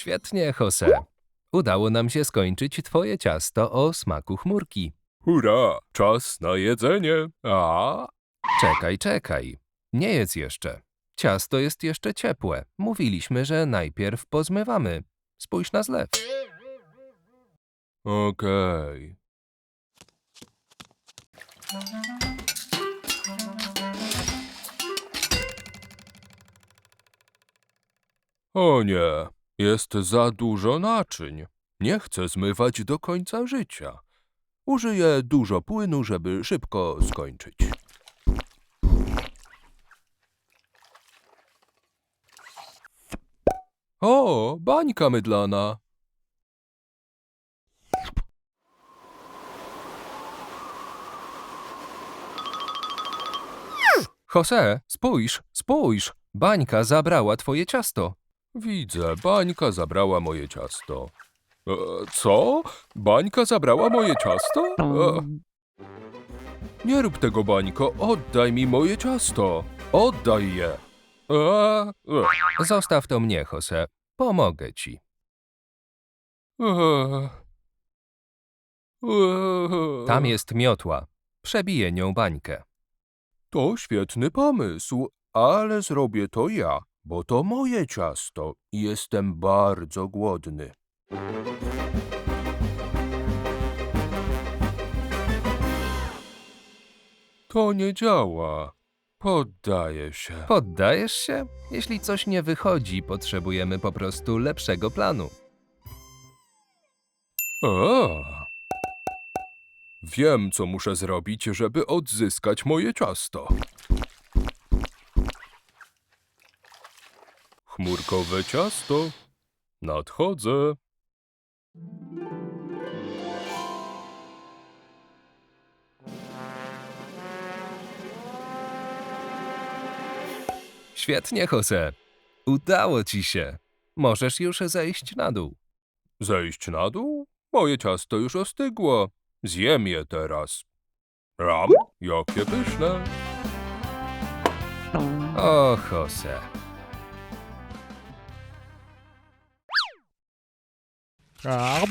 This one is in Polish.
Świetnie, Jose. Udało nam się skończyć twoje ciasto o smaku chmurki. Hurra, czas na jedzenie. A, Czekaj, czekaj. Nie jedz jeszcze. Ciasto jest jeszcze ciepłe. Mówiliśmy, że najpierw pozmywamy. Spójrz na zlew. okej. O nie, jest za dużo naczyń. Nie chcę zmywać do końca życia. Użyję dużo płynu, żeby szybko skończyć. O, bańka mydlana. Jose, spójrz, spójrz. Bańka zabrała twoje ciasto. Widzę, bańka zabrała moje ciasto. E, co? Bańka zabrała moje ciasto? E, nie rób tego, bańko, oddaj mi moje ciasto. Oddaj je. E, e, Zostaw to mnie, Jose. Pomogę ci. e, e. Tam jest miotła. Przebiję nią bańkę. To świetny pomysł, ale zrobię to ja, bo to moje ciasto i jestem bardzo głodny. To nie działa. Poddaję się. Poddajesz się? Jeśli coś nie wychodzi, potrzebujemy po prostu lepszego planu. A. Wiem, co muszę zrobić, żeby odzyskać moje ciasto. Chmurkowe ciasto. Nadchodzę. Świetnie, Jose. Udało ci się. Możesz już zejść na dół. Zejść na dół? Moje ciasto już ostygło. Zjem je teraz. Ram, jakie pyszne. O, Jose. Ja.